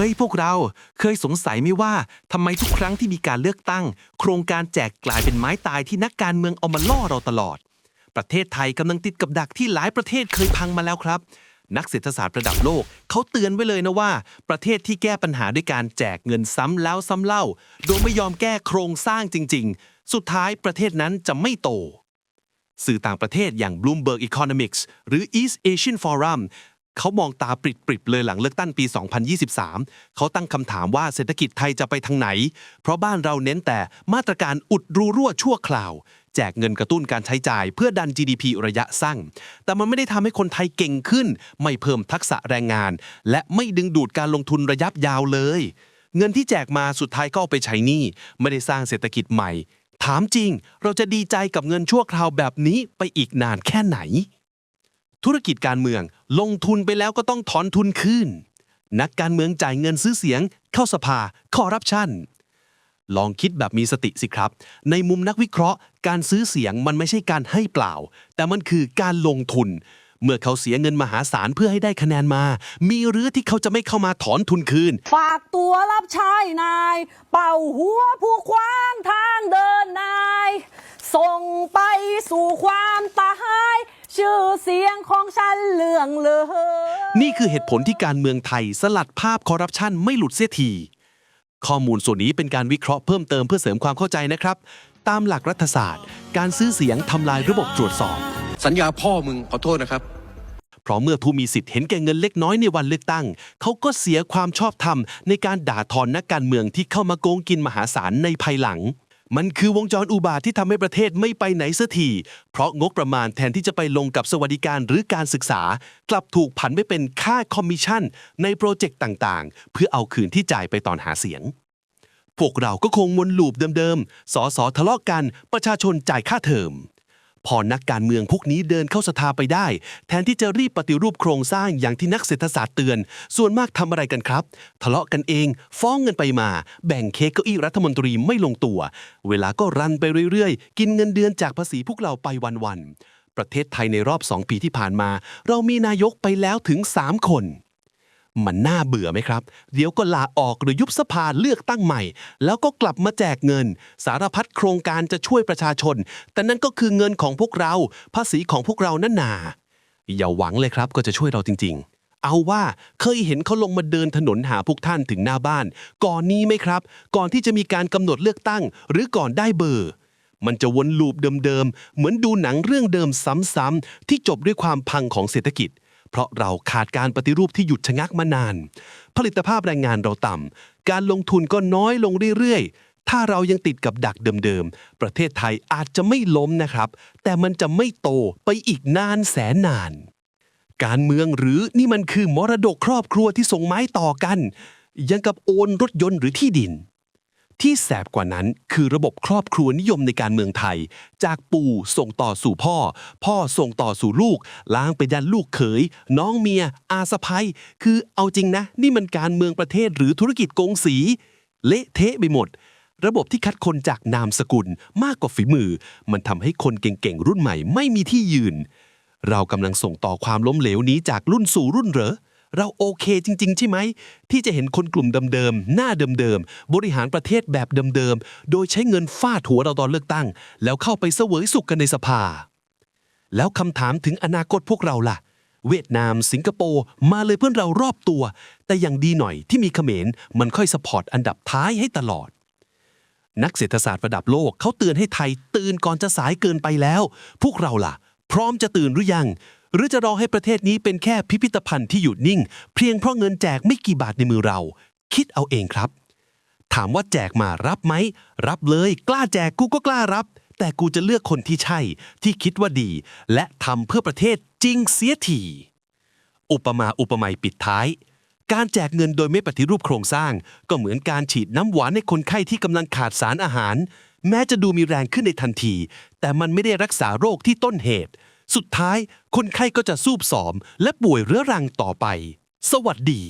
ฮ้ยพวกเราเคยสงสัยไหมว่าทำไมทุกครั้งที่มีการเลือกตั้ง โครงการแจกกลายเป็นไม้ตายที่นักการเมืองเอามาล่อเราตลอด ประเทศไทยกำลังติดกับดักที่หลายประเทศเคยพังมาแล้วครับ นักเศรษฐศาสตร์ระดับโลกเขาเตือนไว้เลยนะว่า ประเทศที่แก้ปัญหาด้วยการแจกเงินซ้ำแล้วซ้ำเล่า โดยไม่ยอมแก้โครงสร้างจริง ๆ สุดท้ายประเทศนั้นจะไม่โตสื่อต่างประเทศอย่าง Bloomberg Economics หรือ East Asian Forum เขามองตาปริบๆเลยหลังเลือกตั้งปี 2023 เขาตั้งคำถามว่าเศรษฐกิจไทยจะไปทางไหน เพราะบ้านเราเน้นแต่มาตรการอุดรูรั่วชั่วคราว แจกเงินกระตุ้นการใช้จ่ายเพื่อดัน GDP ระยะสั้นแต่มันไม่ได้ทำให้คนไทยเก่งขึ้น ไม่เพิ่มทักษะแรงงาน และไม่ดึงดูดการลงทุนระยะยาวเลย เงินที่แจกมาสุดท้ายก็เอาไปใช้หนี้ไม่ได้สร้างเศรษฐกิจใหม่ ถามจริง เราจะดีใจกับเงินชั่วคราวแบบนี้ไปอีกนานแค่ไหน ธุรกิจการเมืองลงทุนไปแล้วก็ต้องถอนทุนคืน นักการเมืองจ่ายเงินซื้อเสียง เข้าสภาคอรัปชันลองคิดแบบมีสติสิครับ ในมุมนักวิเคราะห์ การซื้อเสียงมันไม่ใช่การให้เปล่า แต่มันคือการลงทุน เมื่อเขาเสียเงินมหาศาลเพื่อให้ได้คะแนนมา มีหรือที่เขาจะไม่เข้ามาถอนทุนคืน ฝากตัวรับใช้นาย เป่าหัวผู้ขวางทางเดินนาย ส่งไปสู่ความตาย ชื่อเสียงของฉันเลื่องเลยนี่คือเหตุผลที่การเมืองไทยสลัดภาพคอร์รัปชันไม่หลุดเสียที ข้อมูลส่วนนี้เป็นการวิเคราะห์เพิ่มเติมเพื่อเสริมความเข้าใจนะครับ ตามหลักรัฐศาสตร์ การซื้อเสียงทำลายระบบตรวจสอบ สัญญาพ่อมึงขอโทษนะครับ เพราะเมื่อผู้มีสิทธิ์เห็นแก่เงินเล็กน้อยในวันเลือกตั้ง เขาก็เสียความชอบธรรมในการด่าทอนนักการเมืองที่เข้ามาโกงกินมหาศาลในภายหลัง มันคือวงจรอุบาทที่ทำให้ประเทศไม่ไปไหนสักที เพราะงบประมาณแทนที่จะไปลงกับสวัสดิการหรือการศึกษา กลับถูกผันไปเป็นค่าคอมมิชชั่น ในโปรเจกต์ต่างๆ เพื่อเอาคืนที่จ่ายไปตอนหาเสียง พวกเราก็คงวนลูปเดิมๆ สอสอทะเลาะกัน ประชาชนจ่ายค่าเทอม พอนักการเมืองพวกนี้เดินเข้าสภาไปได้ แทนที่จะรีบปฏิรูปโครงสร้างอย่างที่นักเศรษฐศาสตร์เตือน ส่วนมากทำอะไรกันครับ ทะเลาะกันเอง ฟ้องเงินไปมา แบ่งเค้กเก้าอี้รัฐมนตรีไม่ลงตัว เวลาก็รันไปเรื่อยๆ กินเงินเดือนจากภาษีพวกเราไปวันๆประเทศไทยในรอบ 2 ปีที่ผ่านมา เรามีนายกไปแล้วถึง 3 คน มันน่าเบื่อไหมครับ เดี๋ยวก็ลาออกหรือยุบสภาเลือกตั้งใหม่ แล้วก็กลับมาแจกเงิน สารพัดโครงการจะช่วยประชาชน แต่นั่นก็คือเงินของพวกเรา ภาษีของพวกเรานั่นนา อย่าหวังเลยครับก็จะช่วยเราจริง ๆเอาว่าเคยเห็นเขาลงมาเดินถนนหาพวกท่านถึงหน้าบ้าน ก่อนนี้ไหมครับ ก่อนที่จะมีการกำหนดเลือกตั้ง หรือก่อนได้เบอร์ มันจะวนลูปเดิมๆ เหมือนดูหนังเรื่องเดิมซ้ำๆที่จบด้วยความพังของเศรษฐกิจ เพราะเราขาดการปฏิรูปที่หยุดชะงักมานาน ผลิตภาพแรงงานเราต่ำ การลงทุนก็น้อยลงเรื่อยๆ ถ้าเรายังติดกับดักเดิมๆ ประเทศไทยอาจจะไม่ล้มนะครับ แต่มันจะไม่โตไปอีกนานแสนนาน การเมืองหรือนี่มันคือมรดกครอบครัวที่ส่งไม้ต่อกัน ยังกับโอนรถยนต์หรือที่ดิน ที่แสบกว่านั้นคือระบบครอบครัวนิยมในการเมืองไทย จากปู่ส่งต่อสู่พ่อ พ่อส่งต่อสู่ลูก ล้างไปยันลูกเขย น้องเมีย อาสะพ้ยคือเอาจริงนะ นี่มันการเมืองประเทศหรือธุรกิจกงสี เละเทะไปหมด ระบบที่คัดคนจากนามสกุลมากกว่าฝีมือ มันทำให้คนเก่งๆรุ่นใหม่ไม่มีที่ยืน เรากำลังส่งต่อความล้มเหลวนี้จากรุ่นสู่รุ่นเหรอ เราโอเคจริง ๆ ใช่ไหม ที่จะเห็นคนกลุ่มเดิมๆ หน้าเดิมๆ บริหารประเทศแบบเดิมๆ โดยใช้เงินฟาดหัวเราตอนเลือกตั้ง แล้วเข้าไปเสวยสุขกันในสภา แล้วคำถามถึงอนาคตพวกเราล่ะ เวียดนาม สิงคโปร์มาเลยเพื่อนเรารอบตัว แต่อยังดีหน่อยที่มีเขมรมันค่อยสปอร์ตอันดับท้ายให้ตลอดนักเศรษฐศาสตร์ระดับโลกเขาเตือนให้ไทยตื่นก่อนจะสายเกินไปแล้ว พวกเราล่ะ พร้อมจะตื่นหรือยัง หรือจะรอให้ประเทศนี้เป็นแค่พิพิธภัณฑ์ที่หยุดนิ่ง เพียงเพราะเงินแจกไม่กี่บาทในมือเรา คิดเอาเองครับ ถามว่าแจกมารับไหม รับเลยกล้าแจกกูก็กล้ารับ แต่กูจะเลือกคนที่ใช่ ที่คิดว่าดี และทำเพื่อประเทศจริงเสียทีอุปมาอุปไมยปิดท้าย การแจกเงินโดยไม่ปฏิรูปโครงสร้าง ก็เหมือนการฉีดน้ำหวานให้คนไข้ที่กำลังขาดสารอาหาร แม้จะดูมีแรงขึ้นในทันที แต่มันไม่ได้รักษาโรคที่ต้นเหตุ สุดท้ายคนไข้ก็จะซูบสอม และป่วยเรื้อรังต่อไป สวัสดี